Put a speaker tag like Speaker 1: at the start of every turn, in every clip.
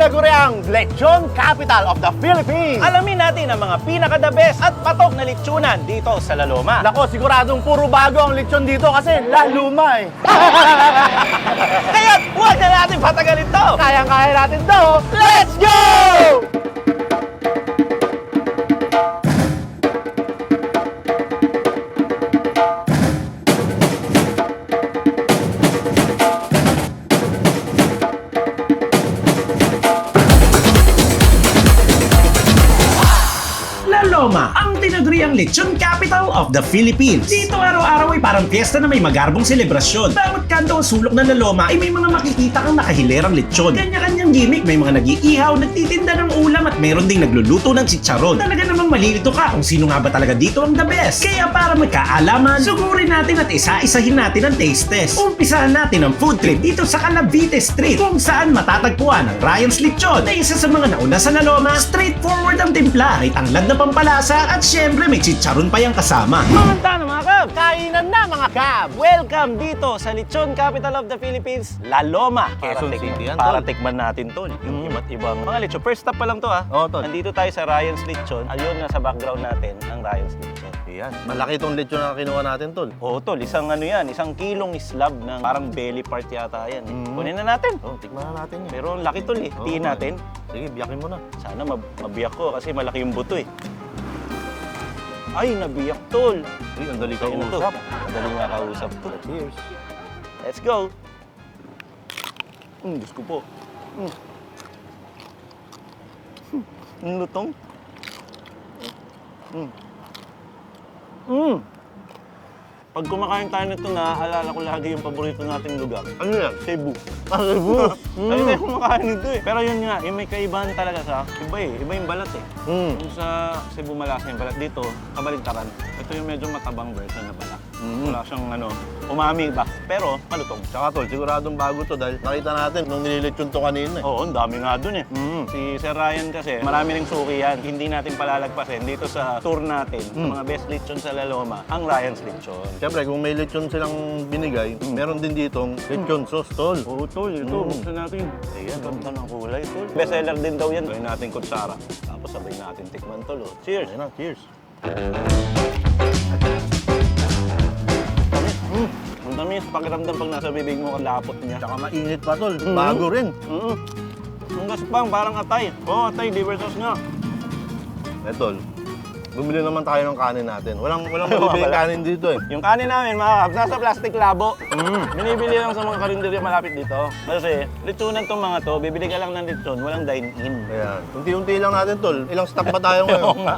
Speaker 1: tinaguriang Lechon Capital of the Philippines.
Speaker 2: Alamin natin ang mga pinaka-the best at patok na litsunan dito sa Laloma.
Speaker 1: Nako, siguradong puro bago ang lechon dito kasi laluma eh.
Speaker 2: Kaya huwag na natin patagalin to!
Speaker 1: Kayang-kaya natin to. Let's go!
Speaker 3: The Philippines. Dito araw-araw ay parang piyesta na may magarbong selebrasyon. Bawat kanto o sulok ng La Loma ay may mga makikita kang nakahilerang lechon. Kanya-kanyang gimmick, may mga nag-iihaw, nagtitinda ng ulam at meron ding nagluluto ng chicharon. Talaga malilito ka kung sino nga ba talaga dito ang the best. Kaya para magkaalaman, sugurin natin at isa-isahin natin ang taste test. Umpisahan natin ang food trip dito sa Calavite Street kung saan matatagpuan ang Ryan's Lechon na isa sa mga nauna sa La Loma. Straightforward ang timpla, may tanglad na pampalasa at syempre may chicharon pa yung kasama.
Speaker 2: Mamanta na mga kab!
Speaker 1: Kainan na mga kab.
Speaker 2: Welcome dito sa Lechon Capital of the Philippines, La Loma.
Speaker 1: Quezon City yan,
Speaker 2: Para tikman natin tol, yung
Speaker 1: Mm.
Speaker 2: iba't ibang mga lechon. First stop pa lang to ha.
Speaker 1: Oo, tol.
Speaker 2: Nandito tayo sa Ryan's Lechon. Ayun na sa background natin ang Ryan's Lechon.
Speaker 1: Yan, malaki itong lechon na kinuha natin, tol.
Speaker 2: Oo tol, isang ano yan, isang kilong slab ng parang belly part yata yan. eh.
Speaker 1: Mm.
Speaker 2: Kunin na natin.
Speaker 1: Oh, tikman na natin yun.
Speaker 2: Pero ang laki tol eh.
Speaker 1: Oo,
Speaker 2: Tiin natin.
Speaker 1: Sige, biyakin mo na.
Speaker 2: Sana mab mabiyak ko kasi malaki yung buto eh. Ay, nabiyak tol.
Speaker 1: Uy, ang dali ka
Speaker 2: Ayun na to.
Speaker 1: usap.
Speaker 2: Madali nga kausap to.
Speaker 1: Cheers.
Speaker 2: Let's go! Mm, Diyos ko po. Mm. Mm. Ang lutong. Mm. Mm. Pag kumakain tayo nito, naaalala ko lagi yung paborito nating lugar.
Speaker 1: Ano yan?
Speaker 2: Cebu.
Speaker 1: Ah, Cebu.
Speaker 2: Tayo tayo kumakain nito eh. Pero yun nga, yung may kaibahan talaga sa iba eh. Iba yung balat eh.
Speaker 1: Mm.
Speaker 2: Yung sa Cebu malasa yung balat dito, kabaligtaran. Ito yung medyo matabang version na balat.
Speaker 1: Mm.
Speaker 2: Wala siyang ano, umami ba? Pero malutong.
Speaker 1: Tsaka tol, siguradong bago to dahil nakita natin nung nililechon to kanina eh.
Speaker 2: Oo, ang dami nga dun eh.
Speaker 1: Mm.
Speaker 2: Si Sir Ryan kasi, marami ring suki yan. Hindi natin palalagpasin dito sa tour natin, sa
Speaker 1: Mm.
Speaker 2: mga best lechon sa Laloma, ang Ryan's Lechon.
Speaker 1: Siyempre, kung may lechon silang binigay,
Speaker 2: Mm.
Speaker 1: meron din ditong lechon sauce, tol.
Speaker 2: Oo, tol. Ito,
Speaker 1: Mm.
Speaker 2: buksan natin. Ayan, ganda ng kulay, tol. Best seller din daw yan. Gawin natin kutsara. Tapos sabay natin tikman, tol. oh. Cheers!
Speaker 1: Ayun na, cheers.
Speaker 2: Mm. Ang yung pakiramdam pag nasa bibig mo ang lapot niya.
Speaker 1: Tsaka mainit pa, tol.
Speaker 2: Mm.
Speaker 1: Bago rin.
Speaker 2: Mm. Ang gaspang, parang atay. Oo, atay, liver sauce nga.
Speaker 1: Eh, tol, bumili naman tayo ng kanin natin. Walang, walang
Speaker 2: wala.
Speaker 1: kanin dito eh.
Speaker 2: Yung kanin namin, mga kabs, nasa plastic labo.
Speaker 1: Mm.
Speaker 2: Binibili lang sa mga karinderya malapit dito. Kasi, lechonan tong mga to, bibili ka lang ng lechon, walang dine-in.
Speaker 1: Ayan. Unti-unti lang natin, tol. Ilang stock ba tayo
Speaker 2: Oo
Speaker 1: ngayon?
Speaker 2: nga.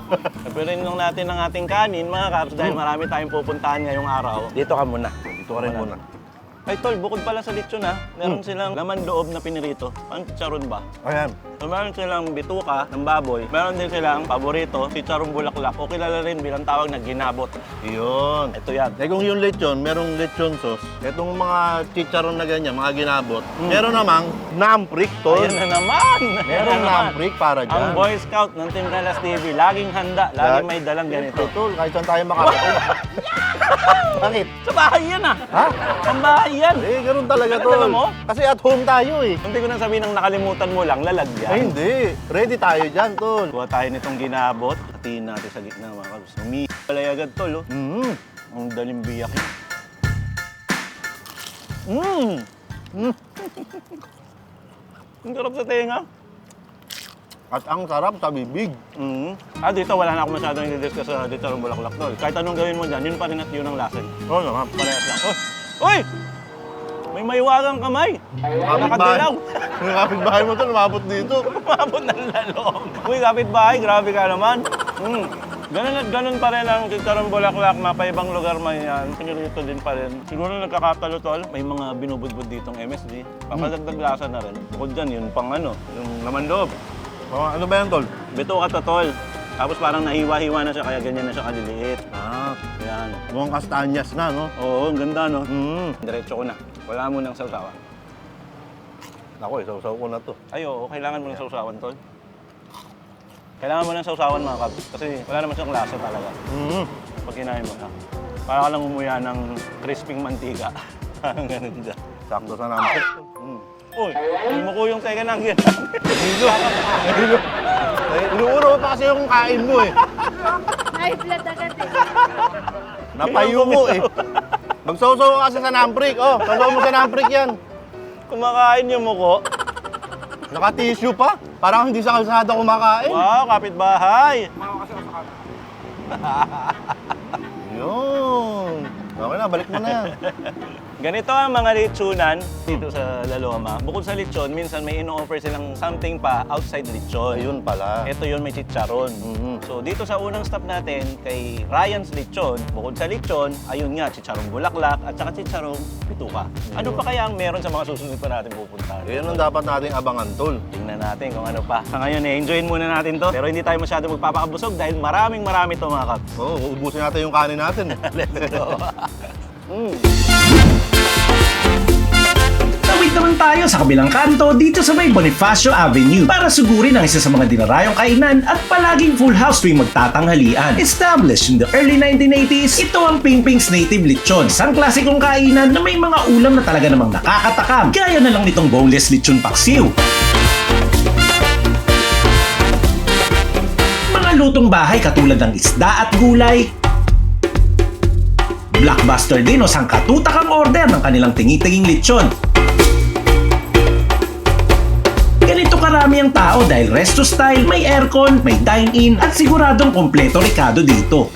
Speaker 2: Pero lang natin ang ating kanin, mga kaps, dahil marami tayong pupuntahan ngayong araw. Dito ka muna.
Speaker 1: Dito ka rin muna.
Speaker 2: Ay, tol, bukod pala sa lechon ha, meron silang laman loob na pinirito. Ang chicharon ba?
Speaker 1: Ayan.
Speaker 2: So, meron silang bituka ng baboy. Meron din silang paborito, chicharong bulaklak. O kilala rin bilang tawag na ginabot.
Speaker 1: Iyon.
Speaker 2: Ito yan.
Speaker 1: Eh kung yung lechon, merong lechon sauce. Itong mga chicharon na ganyan, mga ginabot.
Speaker 2: Mm.
Speaker 1: Meron namang namprik, tol.
Speaker 2: Ayan na naman! Ayan
Speaker 1: Merong
Speaker 2: na naman.
Speaker 1: namprik para dyan.
Speaker 2: Ang Boy Scout ng Team Relas TV, laging handa, laging may dalang ganito.
Speaker 1: Ito, tol. Kahit saan tayo makarating. Bakit?
Speaker 2: Sa bahay yan ah!
Speaker 1: Ha?
Speaker 2: Ang bahay yan!
Speaker 1: Eh, ganun talaga,
Speaker 2: Ano
Speaker 1: tol.
Speaker 2: dala mo?
Speaker 1: Kasi at home tayo eh.
Speaker 2: Hindi ko nang sabihin ng nakalimutan mo lang, lalagyan.
Speaker 1: Ay, hindi. Ready tayo dyan, tol.
Speaker 2: Kuha tayo nitong ginabot, hatiin natin sa gitna mga kabs. Umi palay agad tol, oh.
Speaker 1: Mm.
Speaker 2: Ang daling biyak yun. Mmm!
Speaker 1: Mm.
Speaker 2: Ang sarap sa tenga.
Speaker 1: At ang sarap sa bibig.
Speaker 2: Mm. Ah, dito wala na ako masyadong i-discuss sa dito ng bulaklak tol. Kahit anong gawin mo dyan, yun pa rin at yun ang lasan.
Speaker 1: Oo naman.
Speaker 2: Parehas lang. Uy! Uy! May maiwagang kamay! Nakadilaw!
Speaker 1: Yung kapitbahay mo to, lumabot dito.
Speaker 2: Umabot ng lalong. Uy, kapitbahay, grabe ka naman. Mm. Ganun at ganun pa rin ang Chicharon Bulaklak, mapaibang lugar man yan. Pinirito din pa rin. Siguro nagkakatalo tol, may mga binubudbud ditong MSG. Papadagdag lasa na rin. Bukod dyan, yun pang ano, yung laman loob.
Speaker 1: Mga ano ba yan, tol?
Speaker 2: Bito ka to, tol. Tapos parang nahiwa-hiwa na siya, kaya ganyan na siya kaliliit.
Speaker 1: Ah,
Speaker 2: Yan.
Speaker 1: mukhang kastanyas na, no?
Speaker 2: Oo, ang ganda no.
Speaker 1: Mm.
Speaker 2: Diretso ko na. Wala mo nang sausawan.
Speaker 1: Ako, isaw-saw ko na to.
Speaker 2: Ay, oo, kailangan mo ng sausawan, tol. Kailangan mo ng sausawan, mga kabs. Kasi wala naman siyang lasa talaga.
Speaker 1: Mm.
Speaker 2: Pag kinain mo na. Para ka lang umuya ng crisping mantika. Parang ganun dyan.
Speaker 1: Sakto sa nampik.
Speaker 2: Mm. Uy, hindi mo ko yung second ang yan.
Speaker 1: Hilo. Hilo. Eh, Inuuro pa kasi yung kain mo eh.
Speaker 4: Blood agad eh.
Speaker 1: Napayo mo eh. Magsaw-saw ka kasi sa namprik. Oh, sasaw mo sa namprik yan.
Speaker 2: Kumakain yung muko.
Speaker 1: Naka-tissue pa. Parang hindi sa kalsada kumakain.
Speaker 2: Wow, kapitbahay.
Speaker 1: Yun. Okay na, balik mo na yan.
Speaker 2: Ganito ang mga lechonan dito sa La Loma. Bukod sa lechon, minsan may ino-offer silang something pa outside lechon.
Speaker 1: Ayun pala.
Speaker 2: Ito yun, may chicharon.
Speaker 1: Mhm.
Speaker 2: So dito sa unang stop natin, kay Ryan's Lechon, bukod sa lechon, ayun nga, chicharong bulaklak at saka chicharong pituka. Ano pa kaya ang meron sa mga susunod pa natin pupuntahan?
Speaker 1: Yun ang dapat nating abangan, tol.
Speaker 2: Tingnan natin kung ano pa. Sa ngayon, eh, enjoyin muna natin to. Pero hindi tayo masyado magpapakabusog dahil maraming marami to mga kaps.
Speaker 1: Oo, oh, ubusin natin yung kanin natin.
Speaker 2: Let's go. mm.
Speaker 3: Tawid naman tayo sa kabilang kanto dito sa may Bonifacio Avenue para sugurin ang isa sa mga dinarayong kainan at palaging full house tuwing magtatanghalian. Established in the early 1980s, ito ang Ping Ping's Native Lechon, isang klasikong kainan na may mga ulam na talaga namang nakakatakam. Gaya na lang nitong boneless lechon paksiw. Mga lutong bahay katulad ng isda at gulay, Blockbuster din o sangkatutak ang order ng kanilang tingi-tinging lechon. Karami ang tao dahil resto style, may aircon, may dine-in at siguradong kompleto rekado dito.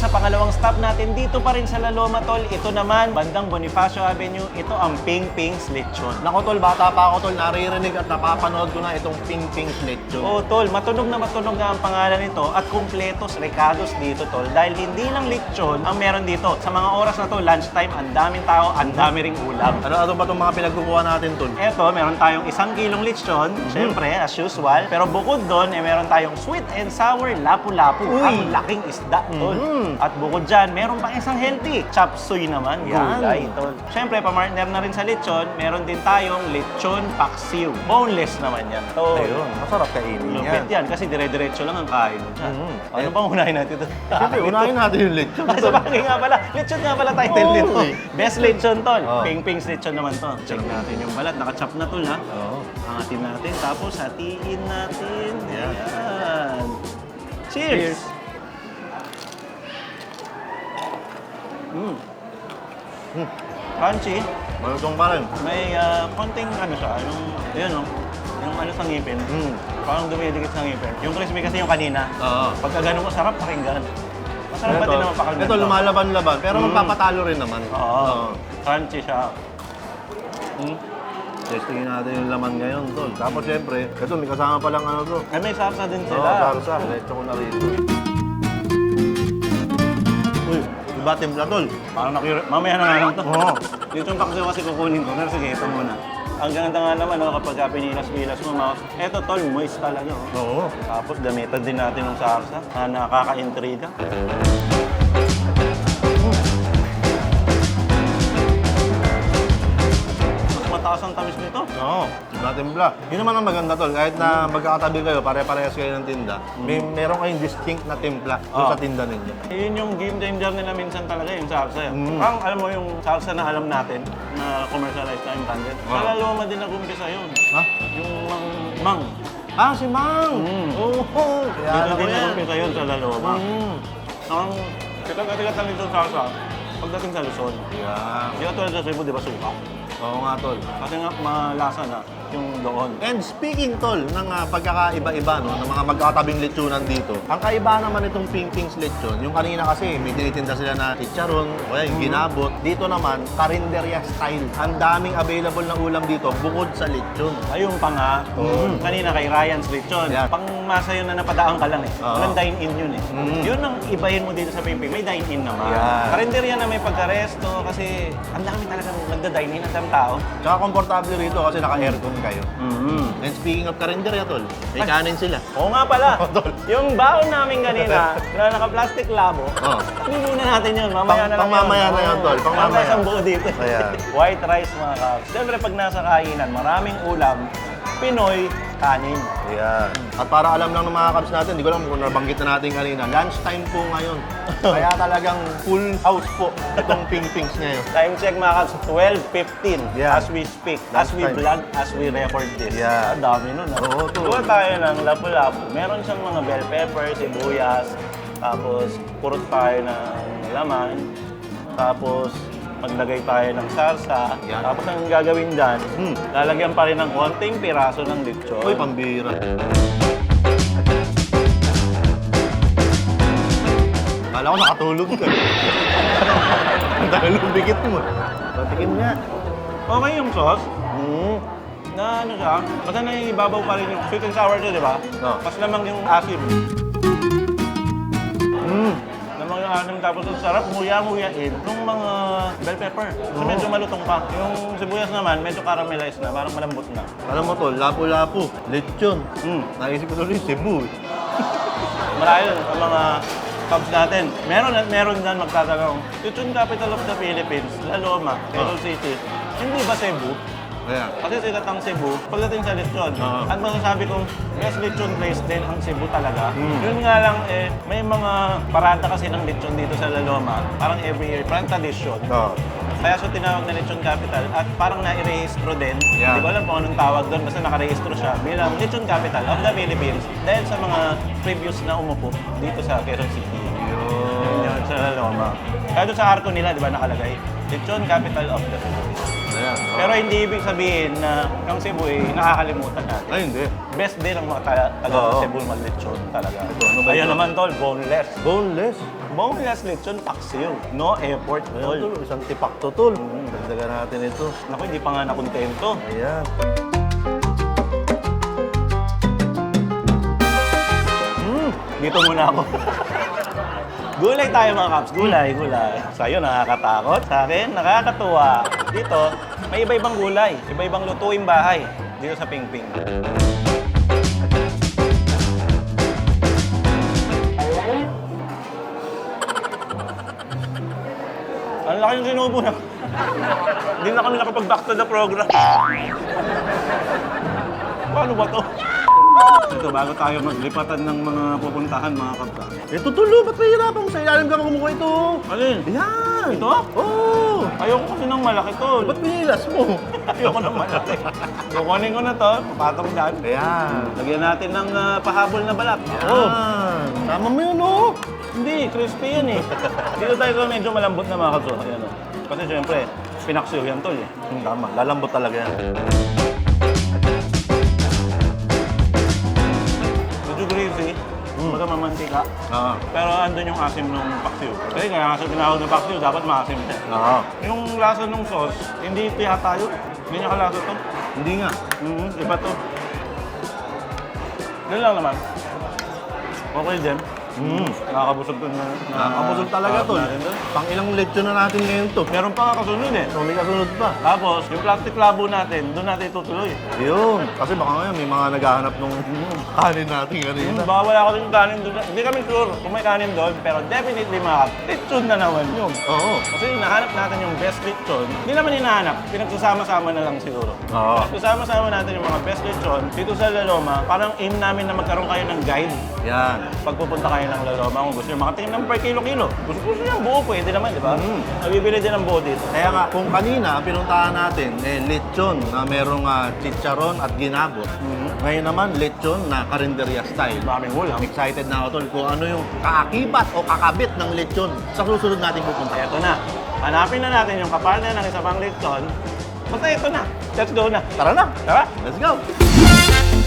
Speaker 2: Sa pangalawang stop natin. Dito pa rin sa La Loma, Tol. Ito naman, bandang Bonifacio Avenue. Ito ang Ping Ping's Lechon.
Speaker 1: Nako tol, bata pa ako tol, naririnig at napapanood ko na itong Ping Ping's Lechon.
Speaker 2: Oo, Tol. Matunog na matunog nga ang pangalan nito at kumpletos, recados dito, Tol. Dahil hindi lang lechon ang meron dito. Sa mga oras na to, lunchtime, ang daming tao, ang dami ring ulam.
Speaker 1: Ano, ano ba itong mga pinagkukuha natin tol?
Speaker 2: Eto, meron tayong isang kilong lechon,
Speaker 1: Mhm.
Speaker 2: syempre, as usual. Pero bukod doon, eh, meron tayong sweet and sour lapu-lapu. Ang laking isda, tol.
Speaker 1: Mhm.
Speaker 2: At bukod dyan, meron pang isang healthy. Chop suey naman,
Speaker 1: Yan.
Speaker 2: gulay, tol. Syempre, pamartner na rin sa lechon, meron din tayong lechon paksiw. Boneless naman yan, tol.
Speaker 1: Ayun, masarap kainin
Speaker 2: Lupit
Speaker 1: yan.
Speaker 2: yan, kasi dire-diretso lang ang kain mo dyan.
Speaker 1: Mhm.
Speaker 2: Ano
Speaker 1: Eh,
Speaker 2: bang unahin natin ito?
Speaker 1: Siyempre, unahin natin yung lechon.
Speaker 2: Ah, sa bagay nga pala. Lechon nga pala title
Speaker 1: Oo,
Speaker 2: nito.
Speaker 1: eh.
Speaker 2: Best lechon, tol.
Speaker 1: Oo.
Speaker 2: Ping Ping's lechon naman to. Check natin yung balat. Nakachop na tol, ha?
Speaker 1: Oo.
Speaker 2: Angatin natin. Tapos hatiin natin.
Speaker 1: Yan.
Speaker 2: Yan. Cheers! Mm.
Speaker 1: Mm.
Speaker 2: Crunchy.
Speaker 1: Malutong pa rin.
Speaker 2: May ah, konting ano siya, yung, yun o, yung ano sa ngipin.
Speaker 1: Mm.
Speaker 2: Parang dumidikit sa ngipin. Yung crispy kasi yung kanina.
Speaker 1: Oo.
Speaker 2: Pagka ganun ko, sarap pakinggan. Masarap pa din naman pakinggan.
Speaker 1: ito
Speaker 2: to.
Speaker 1: lumalaban-laban, pero
Speaker 2: Mm.
Speaker 1: magpapatalo rin naman.
Speaker 2: Oo. Crunchy siya.
Speaker 1: Mm. Testingin natin yung laman ngayon, tol. Tapos syempre, ito may kasama palang ano to.
Speaker 2: Ay, may sarsa din
Speaker 1: Oo,
Speaker 2: sila.
Speaker 1: sarsa. Diretso ko na rito. Uy, iba timpla, tol.
Speaker 2: Parang nakira... Mamaya na nga lang to.
Speaker 1: Oo.
Speaker 2: Yung paksiw kasi kukunin ko. Pero sige, ito muna. Ang ganda nga naman, no, kapag ka pinilas-pilas mo, mouse. Eto, tol, moist talaga. Oh.
Speaker 1: Oo.
Speaker 2: Tapos gamitan din natin ng sarsa na nakaka-intriga.
Speaker 1: Oo, iba timpla. Yun naman ang maganda, tol. Kahit na magkakatabi kayo, pare-parehas kayo ng tinda, may meron kayong distinct na timpla doon
Speaker 2: Oo.
Speaker 1: sa tinda ninyo.
Speaker 2: Yun yung game changer nila minsan talaga, yung salsa. eh.
Speaker 1: Mm.
Speaker 2: Parang alam mo yung salsa na alam natin, na commercialized na yung branded. Sa
Speaker 1: Oo.
Speaker 2: Laloma din nag-umpisa yun.
Speaker 1: Ha?
Speaker 2: Yung mang, mang.
Speaker 1: Ah, si Mang!
Speaker 2: Mm.
Speaker 1: Oo, kaya
Speaker 2: Dito
Speaker 1: alam ko
Speaker 2: din
Speaker 1: yan.
Speaker 2: nag-umpisa yun sa Laloma.
Speaker 1: Mm.
Speaker 2: Ang kitat-kitat lang dito sa salsa, pagdating sa Luzon.
Speaker 1: Yeah.
Speaker 2: Di ba tulad sa Cebu, di ba suka?
Speaker 1: Oo nga, tol.
Speaker 2: Kasi nga malasa na yung doon.
Speaker 1: And speaking tol ng ah, pagkakaiba-iba no, ng mga magkakatabing lechonan dito, ang kaiba naman itong Ping Ping's lechon, yung kanina kasi may tinitinda sila na chicharon, o kaya yung ginabot. Dito naman, karinderya style. Ang daming available na ulam dito bukod sa lechon.
Speaker 2: Ayun pa nga,
Speaker 1: Mm.
Speaker 2: kanina kay Ryan's Lechon,
Speaker 1: Yeah.
Speaker 2: pang masa yun na napadaan ka lang eh. Walang dine-in yun eh.
Speaker 1: Mm.
Speaker 2: Yun ang ibahin mo dito sa Pimping. May dine-in naman.
Speaker 1: Yeah.
Speaker 2: Karinderya na may pagka-resto kasi ang dami talagang nagda-dine-in ang daming tao.
Speaker 1: Tsaka komportable rito kasi naka-aircon kayo.
Speaker 2: Mm-hmm.
Speaker 1: And speaking of karinderya tol, may
Speaker 2: Ay.
Speaker 1: kanin sila.
Speaker 2: Oo nga pala,
Speaker 1: Tol.
Speaker 2: yung baon namin kanina na naka-plastic labo,
Speaker 1: Oo.
Speaker 2: hindi muna natin yun. Mamaya
Speaker 1: Pang-
Speaker 2: na lang
Speaker 1: pangmamaya na yun, tol. Pangmamaya.
Speaker 2: Tayo isang buo dito.
Speaker 1: Ayan.
Speaker 2: White rice mga kaps. Siyempre pag nasa kainan, maraming ulam, Pinoy, kanin.
Speaker 1: Ayan. At para alam lang ng mga kabs natin, hindi ko alam kung nabanggit na natin kanina, lunchtime po ngayon. Kaya talagang full house po itong Ping Pings ngayon.
Speaker 2: Time check mga kaps, 12.15
Speaker 1: Yeah.
Speaker 2: as we speak, as we
Speaker 1: time.
Speaker 2: vlog, as we record this.
Speaker 1: Yeah.
Speaker 2: Ang dami nun. ah.
Speaker 1: Oo, to.
Speaker 2: Gawa tayo ng lapu-lapu. Meron siyang mga bell pepper, sibuyas, tapos purot tayo ng laman, tapos maglagay tayo ng salsa.
Speaker 1: Yan.
Speaker 2: Tapos ang gagawin dyan,
Speaker 1: Hmm.
Speaker 2: lalagyan pa rin ng konting piraso ng lechon.
Speaker 1: Uy, pambira. Kala ko nakatulog ka. Ang dahil ng bigit mo. Patikin nga.
Speaker 2: Okay yung sauce.
Speaker 1: Mm.
Speaker 2: Na ano siya, kasi naibabaw pa rin yung sweet and sour siya, di ba?
Speaker 1: Oo.
Speaker 2: Mas lamang yung asim.
Speaker 1: Mm.
Speaker 2: Asim, tapos ang sarap nguya-nguyain ng mga bell pepper. Kasi medyo malutong pa. Yung sibuyas naman, medyo caramelized na, parang malambot na.
Speaker 1: Alam mo to, lapu-lapu, lechon.
Speaker 2: Mm.
Speaker 1: Naisip ko tuloy, Cebu.
Speaker 2: Marahil sa mga Cubs natin. Meron at meron dyan magtatanong, Lechon capital of the Philippines, La Loma, Quezon
Speaker 1: Oh.
Speaker 2: City. Hindi ba Cebu?
Speaker 1: Ayan.
Speaker 2: Kasi sikat ang Cebu, pagdating sa lechon,
Speaker 1: Oo.
Speaker 2: at masasabi kong best lechon place din ang Cebu talaga.
Speaker 1: Mm.
Speaker 2: Yun nga lang, eh, may mga parada kasi ng lechon dito sa La Loma, parang every year, parang tradition.
Speaker 1: Oh.
Speaker 2: Kaya siya tinawag na lechon capital at parang nai-rehistro din.
Speaker 1: Yeah.
Speaker 2: Hindi ko alam kung anong tawag doon, basta nakarehistro siya bilang lechon capital of the Philippines dahil sa mga previous na umupo dito sa Quezon City.
Speaker 1: Yun.
Speaker 2: Yun, sa La Loma. Kaya doon sa arko nila, di ba nakalagay? Lechon capital of the Philippines.
Speaker 1: Oh.
Speaker 2: Pero hindi ibig sabihin na ang Cebu ay nakakalimutan natin.
Speaker 1: Ay, hindi.
Speaker 2: Best din ang mga taga, taga
Speaker 1: Oo.
Speaker 2: Cebu mag-lechon talaga.
Speaker 1: Ito, ano ba
Speaker 2: Ayun
Speaker 1: ito?
Speaker 2: naman tol, boneless.
Speaker 1: Boneless.
Speaker 2: Boneless lechon paksiw. No effort
Speaker 1: Ayan,
Speaker 2: tol.
Speaker 1: tol. Isang tipak to, tol. Dagdagan natin ito.
Speaker 2: Naku, hindi pa nga nakontento.
Speaker 1: Ayan.
Speaker 2: Hmm, dito muna ako. gulay tayo mga kaps, gulay, gulay. Sa'yo nakakatakot, sa akin nakakatuwa. Dito, may iba-ibang gulay, iba-ibang lutuing bahay dito sa Pingping. Ang laki yung sinubo na. Hindi na kami nakapag-back to the program. Paano ba to? Ito, bago tayo maglipatan ng mga pupuntahan, mga kabka.
Speaker 1: Ito, tulo. Ba't mahirapan mo sa ilalim ka kumukuha ito?
Speaker 2: Alin?
Speaker 1: Ayan.
Speaker 2: Ito?
Speaker 1: Oo.
Speaker 2: Ayoko kasi ng malaki to.
Speaker 1: Ba't pinilas mo?
Speaker 2: Ayoko ng malaki. Kukunin ko na to, papatong dyan.
Speaker 1: Ayan.
Speaker 2: Lagyan natin ng ah, pahabol na balat.
Speaker 1: Oh. Tama mo yun, oh.
Speaker 2: Hindi, crispy yan eh. Dito tayo sa medyo malambot na mga kabso. Ayan o. Kasi syempre, pinaksiw yan tol eh.
Speaker 1: Hmm, tama. Lalambot talaga yan.
Speaker 2: Baga mamantika.
Speaker 1: Oo.
Speaker 2: Pero andun yung asim ng paksiw. Kasi kaya nga sa tinawag na paksiw, dapat maasim din.
Speaker 1: Oo.
Speaker 2: Yung lasa ng sauce, hindi ito yata yun. Hindi niya kalasa to.
Speaker 1: Hindi nga.
Speaker 2: Mm, iba to. Yun lang naman. Okay din.
Speaker 1: Mm.
Speaker 2: Nakakabusog to na.
Speaker 1: Nakakabusog talaga to. Pang ilang lechon na natin ngayon to.
Speaker 2: Meron pa nga kasunod eh.
Speaker 1: So, may kasunod pa.
Speaker 2: Tapos, yung plastic labo natin, doon natin itutuloy.
Speaker 1: Yun. Kasi baka ngayon may mga naghahanap nung kanin natin kanina.
Speaker 2: Hmm, baka wala ka rin kanin doon. Hindi kami sure kung may kanin doon, pero definitely mga lechon na naman yun.
Speaker 1: Oo.
Speaker 2: Kasi hinahanap natin yung best lechon. Hindi naman hinahanap, pinagsasama-sama na lang siguro.
Speaker 1: Oo.
Speaker 2: Pinagsasama-sama natin yung mga best lechon dito sa La Loma. Parang aim namin na magkaroon kayo ng guide
Speaker 1: Yan.
Speaker 2: pag pupunta kayo ng La Loma, kung gusto nyo makatingin ng per kilo-kilo. Gusto gusto nyo buo, pwede naman, di ba?
Speaker 1: Mm.
Speaker 2: Nabibili din ng buo dito.
Speaker 1: Kaya nga, kung kanina, ang pinuntahan natin, eh, lechon na merong ah, chicharon at ginabot. Ngayon naman, lechon na karinderya style.
Speaker 2: Maraming ulam.
Speaker 1: Excited na ako tol kung ano yung kaakibat o kakabit ng lechon sa susunod nating pupunta.
Speaker 2: Eto na. Hanapin na natin yung kapartner ng isa pang lechon. Basta ito na. Let's go na.
Speaker 1: Tara na!
Speaker 2: Tara!
Speaker 1: Let's go!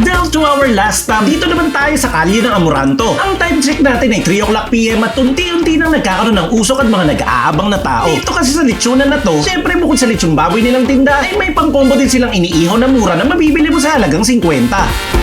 Speaker 3: Down to our last stop, dito naman tayo sa kalye ng Amoranto. Ang time check natin ay 3 o'clock PM at unti-unti nang nagkakaroon ng usok at mga nag-aabang na tao. Dito kasi sa lechonan na to, syempre bukod sa lechong baboy nilang tinda, ay may pang-combo din silang iniihaw na mura na mabibili mo sa halagang 50.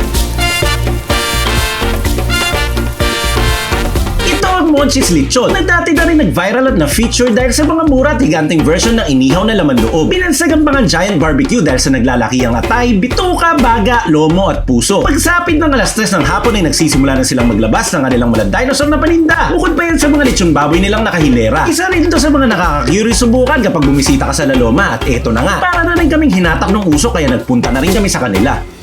Speaker 3: Ang Monchis Lechon na dati na rin nag-viral at na-feature dahil sa mga mura at higanting version ng inihaw na laman loob. Binansagan pa ng Giant Barbecue dahil sa naglalaki ang atay, bituka, baga, lomo at puso. Pagsapit ng alas 3 ng hapon ay nagsisimula na silang maglabas ng kanilang mga dinosaur na paninda. Bukod pa yan sa mga lechon baboy nilang nakahilera. Isa rin ito sa mga nakaka-curious subukan kapag bumisita ka sa La Loma at eto na nga. Para na rin kaming hinatak ng uso kaya nagpunta na rin kami sa kanila.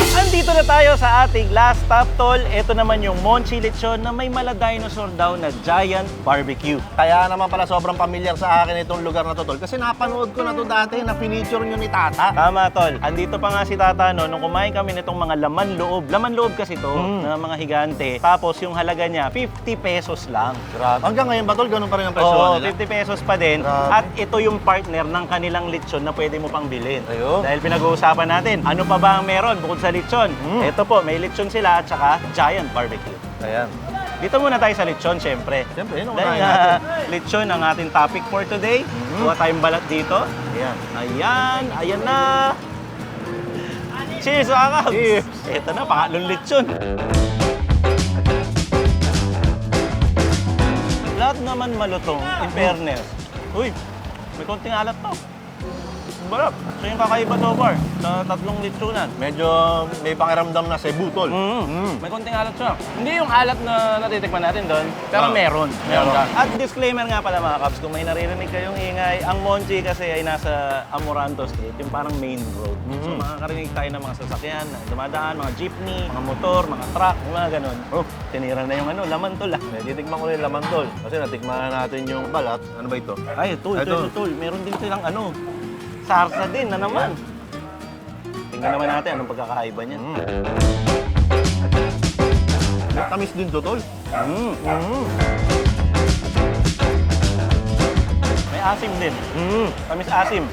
Speaker 2: Andito na tayo sa ating last stop tol. Ito naman yung Monchi Lechon na may mala dinosaur daw na giant barbecue.
Speaker 1: Kaya naman pala sobrang pamilyar sa akin itong lugar na to, tol. Kasi napanood ko na to dati na pinicture nyo ni Tata.
Speaker 2: Tama tol. Andito pa nga si Tata no, nung kumain kami nitong mga laman loob. Laman loob kasi to
Speaker 1: Mm.
Speaker 2: ng mga higante. Tapos yung halaga niya 50 pesos lang.
Speaker 1: Hanggang ngayon ba, tol? Ganun pa rin ang presyo
Speaker 2: Oo,
Speaker 1: nila?
Speaker 2: 50 pesos pa din.
Speaker 1: Grabe.
Speaker 2: At ito yung partner ng kanilang lechon na pwede mo pang bilhin.
Speaker 1: Ayun.
Speaker 2: Dahil pinag-uusapan natin, ano pa ba ang meron bukod sa lechon?
Speaker 1: Mm.
Speaker 2: Ito po, may lechon sila at saka giant barbecue.
Speaker 1: Ayan.
Speaker 2: Dito muna tayo sa lechon, syempre.
Speaker 1: Siyempre, yun ang
Speaker 2: Dahil
Speaker 1: unahin natin.
Speaker 2: ah, lechon ang ating topic for today. Kuha tayong balat dito.
Speaker 1: Ayan.
Speaker 2: Ayan, ayan na. Cheers, mga kabs!
Speaker 1: Cheers.
Speaker 2: Ito na, pangatlong lechon. Lahat naman malutong, in fairness. Uy, may konting alat to. Barap. So yung kakaiba so far sa tatlong lechonan.
Speaker 1: Medyo may pakiramdam na Cebu, tol.
Speaker 2: Mm.
Speaker 1: Mm.
Speaker 2: May konting alat siya. Hindi yung alat na natitikman natin doon, pero
Speaker 1: Ah.
Speaker 2: meron. Meron
Speaker 1: Meron.
Speaker 2: ka. At disclaimer nga pala mga Cubs, kung may naririnig kayong ingay, ang Monchi kasi ay nasa Amoranto Street, yung parang main road. So
Speaker 1: Mhm.
Speaker 2: makakarinig tayo ng mga sasakyan na dumadaan, mga jeepney, mga motor, mga truck, yung mga ganun. Oh, tinira na yung ano, laman tol ah.
Speaker 1: Eh, titikman ko rin laman, tol. Kasi natikman na natin yung balat. Ano ba ito?
Speaker 2: Ay, tol,
Speaker 1: Ito.
Speaker 2: tol, tol, meron din silang ano, sarsa din na naman. Tingnan naman natin anong pagkakaiba niya.
Speaker 1: Mm. Tamis din to, tol.
Speaker 2: Mm.
Speaker 1: Mm.
Speaker 2: May asim din.
Speaker 1: Mm.
Speaker 2: Tamis asim.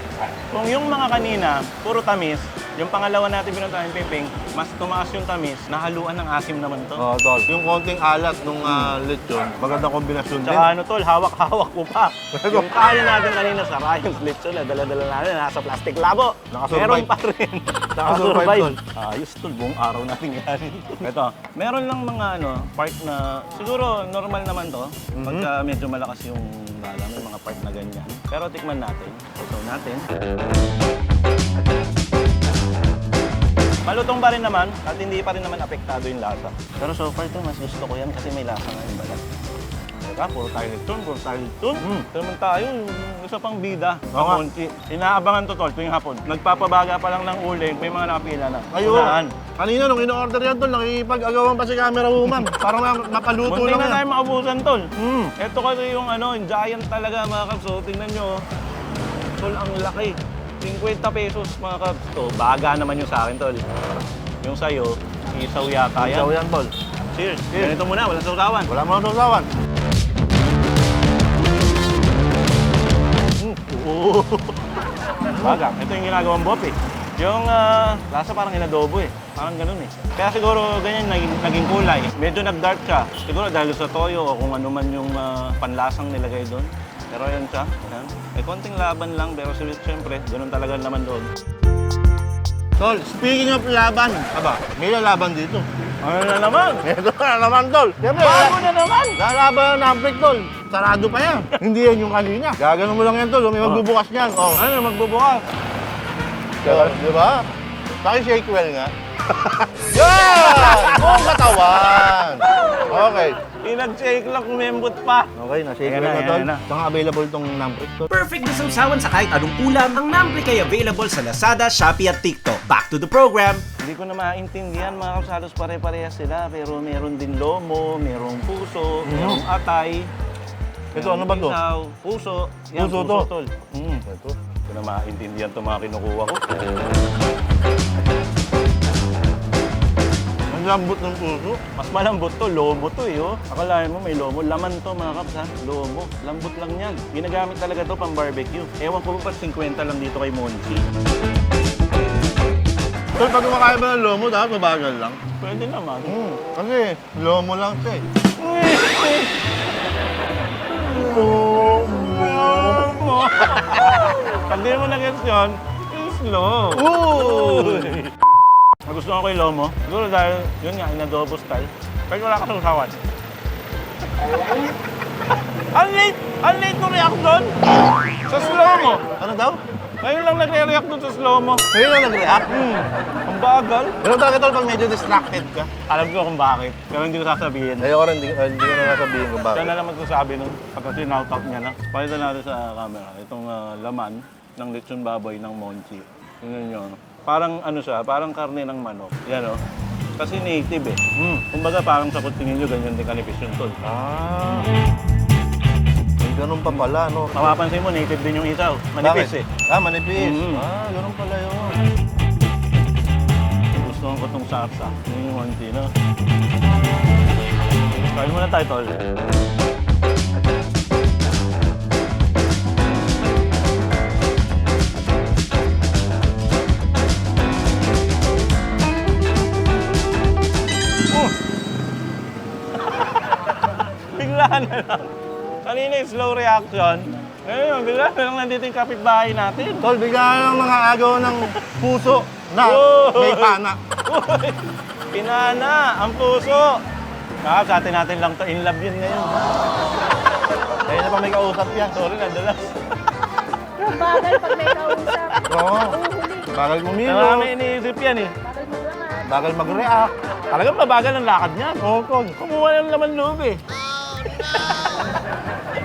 Speaker 2: Kung yung mga kanina, puro tamis, yung pangalawa natin pinuntahan yung piping, mas tumaas yung tamis, nahaluan ng asim naman to.
Speaker 1: Oo, tol. Yung konting alat nung ah, lechon, magandang kombinasyon din.
Speaker 2: Tsaka ano tol, hawak-hawak ko pa. yung kaya natin kanina sa Ryan's Lechon, na dala-dala natin, nasa plastic labo.
Speaker 1: Nakasurvive.
Speaker 2: Meron pa rin.
Speaker 1: Nakasurvive, tol.
Speaker 2: Ayos tol, buong araw natin yan. Ito, meron lang mga ano, part na, siguro normal naman to,
Speaker 1: Mhm.
Speaker 2: pagka medyo malakas yung bala, may mga part na ganyan. Pero tikman natin, ito natin. Malutong pa rin naman at hindi pa rin naman apektado yung lasa. Pero so far ito, mas gusto ko yan kasi may lasa nga yung balat. Teka, puro tayo lechon, puro tayo lechon.
Speaker 1: Mm.
Speaker 2: Ito naman tayo, yung isa pang bida.
Speaker 1: Oo nga.
Speaker 2: Inaabangan to tol, tuwing hapon. Nagpapabaga pa lang ng uling, may mga napila na.
Speaker 1: Ayun.
Speaker 2: Unahan.
Speaker 1: Kanina nung in-order yan, tol, nakikipag-agawan pa si camera woman. Parang na- napaluto
Speaker 2: Munti
Speaker 1: lang
Speaker 2: na
Speaker 1: yan.
Speaker 2: tayo maubusan tol.
Speaker 1: Mm.
Speaker 2: Ito kasi yung ano, yung giant talaga mga kabs. So, tingnan nyo. Tol, ang laki. 50 pesos mga kabs. To, baga naman yung sa akin tol. Yung sa'yo, isaw yata yan.
Speaker 1: Isaw yan, tol.
Speaker 2: Cheers.
Speaker 1: Cheers.
Speaker 2: Ganito muna, walang sausawan.
Speaker 1: Wala mo sausawan.
Speaker 2: Oo. Baga, ito yung ginagawang bop eh. Yung ah, lasa parang inadobo eh. Parang ganun eh. Kaya siguro ganyan naging, naging kulay. Medyo nag-dark siya. Siguro dahil sa toyo o kung ano man yung ah, panlasang nilagay doon. Pero yan siya. Yan. May konting laban lang pero siyempre, ganun talaga naman doon.
Speaker 1: Tol, speaking of laban, aba, may lalaban dito.
Speaker 2: Ano na naman?
Speaker 1: Ito na naman, tol. Siyempre,
Speaker 2: Bago na naman!
Speaker 1: lalaban ng Amprik, tol. Sarado pa yan. Hindi yan yung kanina. Gaganon mo lang yan, tol. May magbubukas niyan. Oh.
Speaker 2: Ano, magbubukas?
Speaker 1: Diba? diba? Saka shake well nga. Yan! Buong katawan! Okay.
Speaker 2: Pinag-shake lang, kumembot pa.
Speaker 1: Okay, na-shake
Speaker 2: Ayan na,
Speaker 1: na, tol.
Speaker 2: ayan na.
Speaker 1: Saka available tong Namprik, tol.
Speaker 3: Perfect na sausawan sa kahit anong ulam, ang Namplic ay available sa Lazada, Shopee at TikTok. Back to the program!
Speaker 2: Hindi ko na maintindihan mga kaps, halos pare-parehas sila. Pero meron din lomo, merong puso, merong atay.
Speaker 1: Ito, ano ba to?
Speaker 2: Isaw, puso. Yan,
Speaker 1: Puso
Speaker 2: puso,
Speaker 1: to?
Speaker 2: tol. Mm.
Speaker 1: Ito.
Speaker 2: Hindi ko na maintindihan itong mga kinukuha ko.
Speaker 1: Ang lambot ng puso.
Speaker 2: Mas malambot to, lomo to eh. Oh. Akalain mo may lomo. Laman to mga kaps ha. Lomo. Lambot lang yan. Ginagamit talaga to pang barbecue. Ewan ko ba 50 lang dito kay Monchi.
Speaker 1: Tol, pag kumakain ba ng lomo, dapat mabagal lang.
Speaker 2: Pwede naman.
Speaker 1: Hmm, kasi lomo lang siya eh.
Speaker 2: Pag di mo na-gets yun, slow.
Speaker 1: Uy!
Speaker 2: Nagustuhan ko yung lomo. Siguro dahil, yun nga, inadobo style. Pero wala ka sa usawan. Ang late! Ang late mo react doon! Sa slow mo!
Speaker 1: Ano daw?
Speaker 2: Ngayon lang nagre-react doon sa slow mo.
Speaker 1: Ngayon lang nag-react.
Speaker 2: Hmm, ang bagal.
Speaker 1: Pero talaga tol, pag medyo distracted ka.
Speaker 2: Alam ko kung bakit. Pero hindi ko sasabihin.
Speaker 1: Ayoko rin, hindi, hindi ko na nasabihin kung
Speaker 2: Siya
Speaker 1: bakit.
Speaker 2: na lang magsasabi nung pagka sinoutout niya na. Pakita natin sa camera. Itong ah, laman ng lechon baboy ng Monchi. Tingnan nyo. Parang ano siya, parang karne ng manok. Yan o. Kasi native eh.
Speaker 1: Mm.
Speaker 2: Kumbaga parang sa kutingin nyo, ganyan din kanipis yung tol.
Speaker 1: Ah. May ganun pa pala, no?
Speaker 2: Mapapansin mo, native din yung isaw. Manipis eh.
Speaker 1: Bakit? Ah, manipis.
Speaker 2: Mm.
Speaker 1: Ah, ganun pala yun.
Speaker 2: Gusto ko itong sarsa. Yun yung Monchi, no? Kain muna tayo, tol. Bigla na lang. Kanina yung slow reaction. Ngayon, bigla na lang nandito yung kapitbahay natin.
Speaker 1: Tol, bigyan ng mga agaw ng puso na
Speaker 2: Oh!
Speaker 1: may pana.
Speaker 2: Uy! Pinana, ang puso. Ah, sa atin natin lang to. In love yun ngayon.
Speaker 1: Kaya na pa may kausap yan.
Speaker 2: Sorry, nadulas.
Speaker 4: Ang bagal pag may kausap.
Speaker 1: Oo. Bagal
Speaker 2: Marami
Speaker 1: kumilo.
Speaker 2: iniisip yan eh.
Speaker 4: Bagal maglangan.
Speaker 1: Bagal mag-react.
Speaker 2: Talagang mabagal ang lakad niyan.
Speaker 1: Oo, tol.
Speaker 2: Kumuha ng laman loob eh.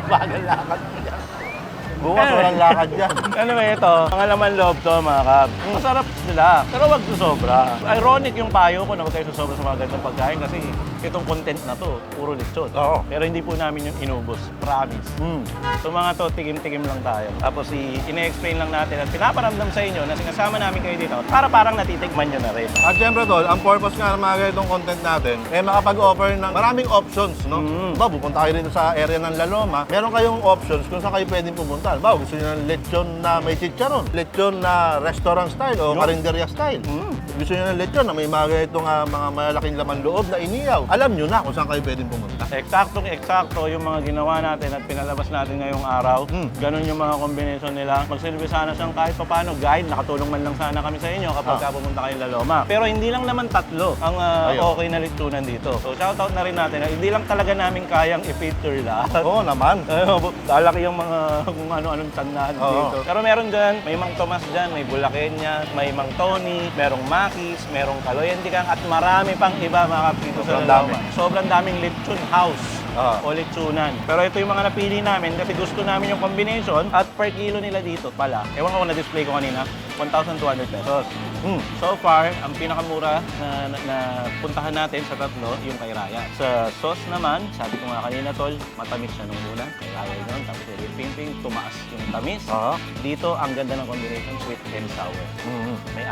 Speaker 2: Bagal lakad niya.
Speaker 1: Bukas walang lakad yan.
Speaker 2: Anyway, ito, mga laman loob to mga kab. Masarap sila, pero wag sobra. Ironic yung payo ko na wag kayo sobra sa mga ganitong pagkain kasi itong content na to, puro lechon.
Speaker 1: Oo.
Speaker 2: Pero hindi po namin yung inubos, promise.
Speaker 1: Mm.
Speaker 2: So mga to, tigim-tigim lang tayo. Tapos i- ine-explain lang natin at pinaparamdam sa inyo na sinasama namin kayo dito para parang natitikman nyo na rin.
Speaker 1: At syempre tol, ang purpose nga ng mga ganitong content natin, eh makapag-offer ng maraming options, no?
Speaker 2: Mm.
Speaker 1: Ba, pupunta kayo dito sa area ng Laloma, meron kayong options kung saan kayo pwedeng pumunta. Ba, gusto niyo ng lechon na may chicharon, lechon na restaurant style o
Speaker 2: Yup.
Speaker 1: karinderya style.
Speaker 2: Mm.
Speaker 1: Gusto niyo ng lechon na may mga ganitong ah, mga malalaking laman loob na iniyaw. Alam niyo na kung saan kayo pwedeng pumunta.
Speaker 2: Eksaktong eksakto yung mga ginawa natin at pinalabas natin ngayong araw.
Speaker 1: Mm.
Speaker 2: Ganon yung mga kombinasyon nila. Magsilbi sana siyang kahit papano guide. Nakatulong man lang sana kami sa inyo kapag
Speaker 1: Ah.
Speaker 2: pumunta kayo Laloma. Pero hindi lang naman tatlo ang
Speaker 1: Ayun.
Speaker 2: okay na lechonan dito. So shoutout na rin natin na hindi lang talaga namin kayang i-feature lahat.
Speaker 1: Oo naman.
Speaker 2: Ano, lalaki yung mga kung ano-anong tandahan
Speaker 1: Oo.
Speaker 2: dito. Pero meron dyan, may Mang Tomas dyan, may Bulakenya, may Mang Tony, merong Makis, merong Kaloyan Dikang, at marami pang iba mga kapito sa
Speaker 1: Sobrang.
Speaker 2: Sobrang daming lechon house
Speaker 1: Ah.
Speaker 2: o lechonan. Pero ito yung mga napili namin kasi gusto namin yung combination at per kilo nila dito pala. Ewan ko kung na-display ko kanina, 1,200 pesos.
Speaker 1: Mm.
Speaker 2: So far, ang pinakamura na, na, na puntahan natin sa tatlo, yung kay Raya. Sa sauce naman, sabi ko nga kanina tol, matamis siya nung una. Kay Raya yun, tapos kay Ping Ping, tumaas yung tamis.
Speaker 1: Oo.
Speaker 2: Dito, ang ganda ng combination, sweet and sour.
Speaker 1: Mm.
Speaker 2: May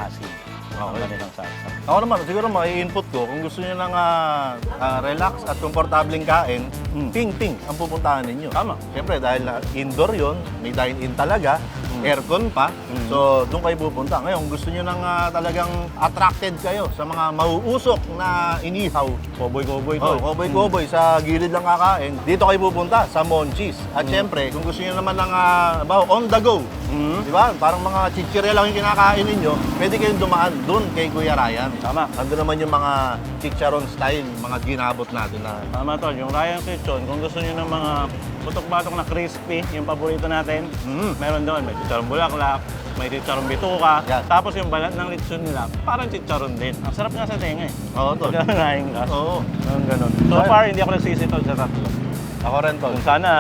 Speaker 2: acid. Ang
Speaker 1: Okay.
Speaker 2: kanilang salsa.
Speaker 1: Ako naman, siguro mai-input ko, kung gusto niyo ng ah, ah, relax at komportableng kain,
Speaker 2: Mm.
Speaker 1: ting-ting ang pupuntahan ninyo.
Speaker 2: Tama.
Speaker 1: Siyempre, dahil ah, indoor yon may dine-in talaga, aircon pa,
Speaker 2: Mm.
Speaker 1: so doon kayo pupunta. Ngayon, gusto niyo ng ah, talagang attracted kayo sa mga mauusok na inihaw,
Speaker 2: Koboy-koboy
Speaker 1: Oh,
Speaker 2: tol.
Speaker 1: koboy-koboy sa gilid lang kakain. Dito kayo pupunta sa Monchis. At syempre, kung gusto niyo naman ng ah, on the go,
Speaker 2: Mm.
Speaker 1: di ba? Parang mga chichirya lang yung kinakain ninyo, pwede kayong dumaan doon kay Kuya Ryan.
Speaker 2: Tama.
Speaker 1: Ando naman yung mga chicharon style, mga ginabot natin na
Speaker 2: Tama tol, yung Ryan Kitchen, kung gusto niyo ng mga putok-batok na crispy, yung paborito natin,
Speaker 1: Mm.
Speaker 2: meron doon. May chicharon bulaklak, may chicharon bituka,
Speaker 1: Yan.
Speaker 2: tapos yung balat ng lechon nila, parang chicharon din. Ang sarap nga sa tenga eh.
Speaker 1: Oo, tol.
Speaker 2: Nanahin ka.
Speaker 1: Oo.
Speaker 2: Ang ganun. So
Speaker 1: Ay.
Speaker 2: far, hindi ako nagsisi tol sa tatlo.
Speaker 1: Ako rin, tol.
Speaker 2: Kung sana,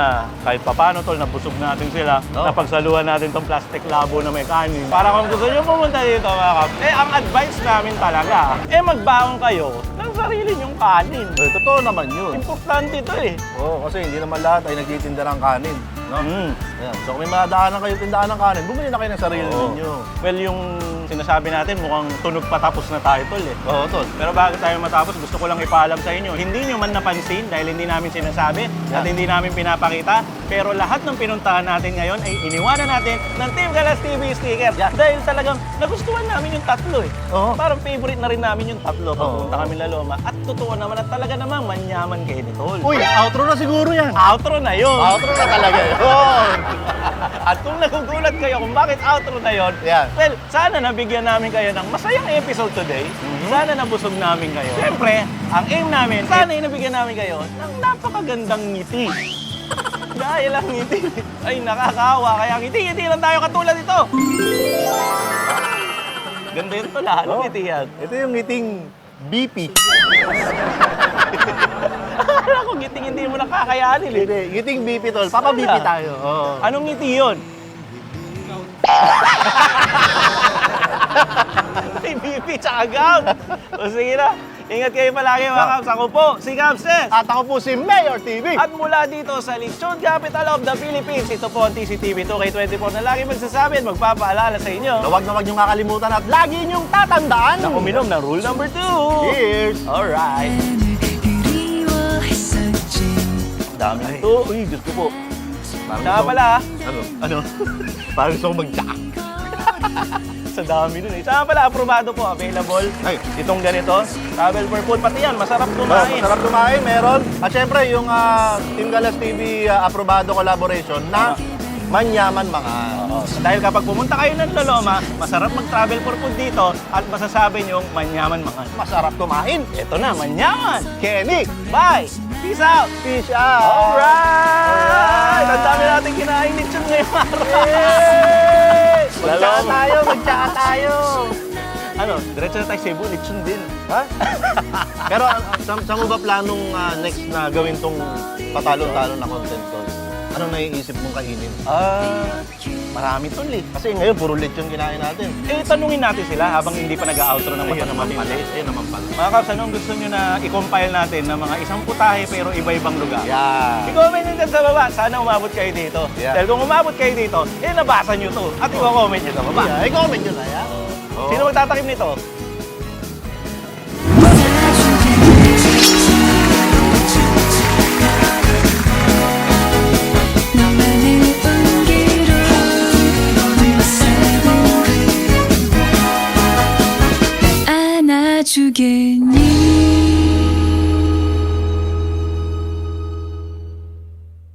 Speaker 2: kahit papano tol, nabusog natin sila,
Speaker 1: Oo.
Speaker 2: napagsaluhan natin tong plastic labo na may kanin. Para kung gusto nyo pumunta dito mga kap, eh ang advice namin talaga, eh magbaon kayo sarili nyong kanin.
Speaker 1: Eh, totoo naman yun.
Speaker 2: Importante ito eh.
Speaker 1: Oo, kasi hindi naman lahat ay nagtitinda ng kanin. No?
Speaker 2: Mm.
Speaker 1: Ayan. So kung may mga daanan kayo tindahan ng kanin, bumili na kayo ng sarili
Speaker 2: Oo.
Speaker 1: ninyo.
Speaker 2: Well, yung sinasabi natin, mukhang tunog patapos na tayo tol eh.
Speaker 1: Oo, tol.
Speaker 2: Pero bago tayo matapos, gusto ko lang ipaalam sa inyo, hindi nyo man napansin dahil hindi namin sinasabi at
Speaker 1: Yan.
Speaker 2: hindi namin pinapakita, pero lahat ng pinuntahan natin ngayon ay iniwanan natin ng Team Galas TV sticker.
Speaker 1: Yan.
Speaker 2: Dahil talagang nagustuhan namin yung tatlo eh.
Speaker 1: Oo.
Speaker 2: Parang favorite na rin namin yung tatlo pag
Speaker 1: Oo.
Speaker 2: pumunta kami Laloma. At totoo naman at talaga namang manyaman kayo ni Tol.
Speaker 1: Uy, outro na siguro yan.
Speaker 2: Outro na yun.
Speaker 1: Outro na talaga yun.
Speaker 2: At kung nagugulat kayo kung bakit outro na yon,
Speaker 1: Yan.
Speaker 2: well, sana nabigyan namin kayo ng masayang episode today. Sana nabusog namin kayo. Siyempre, ang aim namin, sana nabigyan namin kayo ng napakagandang ngiti. Dahil ang ngiti. Ay, nakakawa. Kaya ngiti-ngiti lang tayo katulad ito. Ganda yun to lahat. Anong ngiti yan?
Speaker 1: Ito yung ngiting BP.
Speaker 2: Akala ko ngiting hindi mo nakakayanin eh.
Speaker 1: Hindi, ngiting BP tol. Papa BP tayo. Oo.
Speaker 2: Anong ngiti yun? May BP tsaka gout. O sige na. Ingat kayo palagi mga Kabs. Ako po, si Kabses.
Speaker 1: At ako po si Mayor TV.
Speaker 2: At mula dito sa Lechon Capital of the Philippines, ito po ang TCTV 2K24 na lagi magsasabi at magpapaalala sa inyo
Speaker 1: Na Huwag na huwag niyong kakalimutan at lagi niyong tatandaan.
Speaker 2: na uminom ng rule number 2.
Speaker 1: Cheers!
Speaker 2: Alright. Dami nito. Uy, Diyos ko po.
Speaker 1: Parang Tsaka
Speaker 2: pala. Ah.
Speaker 1: Ano? Ano? Parang gusto kong mag-jack.
Speaker 2: sa dami dun eh. Tsaka pala, aprobado po, available.
Speaker 1: Ay.
Speaker 2: Itong ganito, travel for food. Pati yan, masarap
Speaker 1: Ba,
Speaker 2: kumain.
Speaker 1: masarap kumain, meron. At syempre, yung ah, Team Galas TV ah, aprobado collaboration na ah. Manyaman
Speaker 2: Mangal. Dahil kapag pumunta kayo ng Loloma, masarap mag-travel for food dito at masasabi niyong manyaman mga.
Speaker 1: Masarap kumain.
Speaker 2: Ito na, manyaman!
Speaker 1: Kenny!
Speaker 2: Bye! Peace out!
Speaker 1: Fish out!
Speaker 2: Alright! Ang dami natin kinain lechon ngayong araw.
Speaker 1: Magtsaka tayo, magtsaka tayo!
Speaker 2: Ano, diretso na tayo Cebu, lechon din.
Speaker 1: Ha? Pero ah, sa, sa mo ba planong ah, next na gawin tong patalon-talon na content to? Anong naiisip mong kainin?
Speaker 2: Ah, marami tol eh.
Speaker 1: Kasi ngayon, puro lechon kinain natin.
Speaker 2: Eh, tanungin natin sila habang hindi pa nag-outro ng mata
Speaker 1: Ayun
Speaker 2: na
Speaker 1: naman pala. Ayun naman pala.
Speaker 2: Mga kaps, anong gusto nyo na i-compile natin ng mga isang putahe pero iba-ibang lugar?
Speaker 1: Yeah.
Speaker 2: I-comment nyo dyan sa baba. Sana umabot kayo dito.
Speaker 1: Yeah.
Speaker 2: Dahil kung umabot kayo dito, eh nabasa nyo to. At i-comment nyo sa baba.
Speaker 1: Yeah, i-comment nyo na yan. Oo.
Speaker 2: Sino magtatakim nito? again.